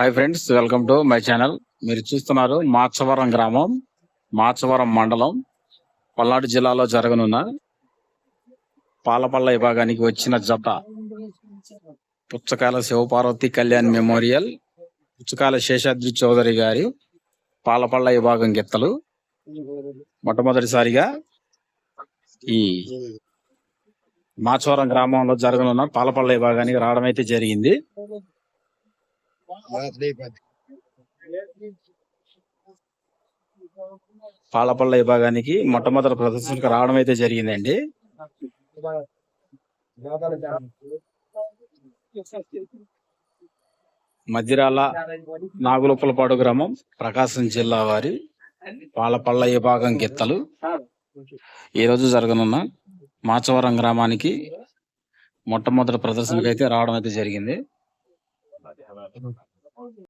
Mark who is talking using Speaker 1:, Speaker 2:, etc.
Speaker 1: Hi friends welcome to my channel మీరు చూస్తున్నారు మాచవరం గ్రామం మాచవరం మండలం పల్నాడు జిల్లాలో జరగనున్న పాలపల్ల విభాగానికి వచ్చిన జత పుచ్చకాల శివపార్వతి కళ్యాణ్ మెమోరియల్ పుచ్చకాల శేషాద్రి చౌదరి గారి పాలపల్ల విభాగం గిత్తలు. మొట్టమొదటిసారిగా ఈ మాచవరం గ్రామంలో జరగనున్న పాలపల్ల విభాగానికి రావడం అయితే జరిగింది. పాలపల్ల విభాగానికి మొట్టమొదటి ప్రదర్శనకు రావడం అయితే జరిగిందండి. మధ్యరాల నాగులపులపాడు గ్రామం ప్రకాశం జిల్లా వారి పాలపల్ల విభాగం గిత్తలు. ఈరోజు రోజు జరగనున్న మాచవరం గ్రామానికి మొట్టమొదటి ప్రదర్శనకైతే అయితే రావడం అయితే జరిగింది. ouvir.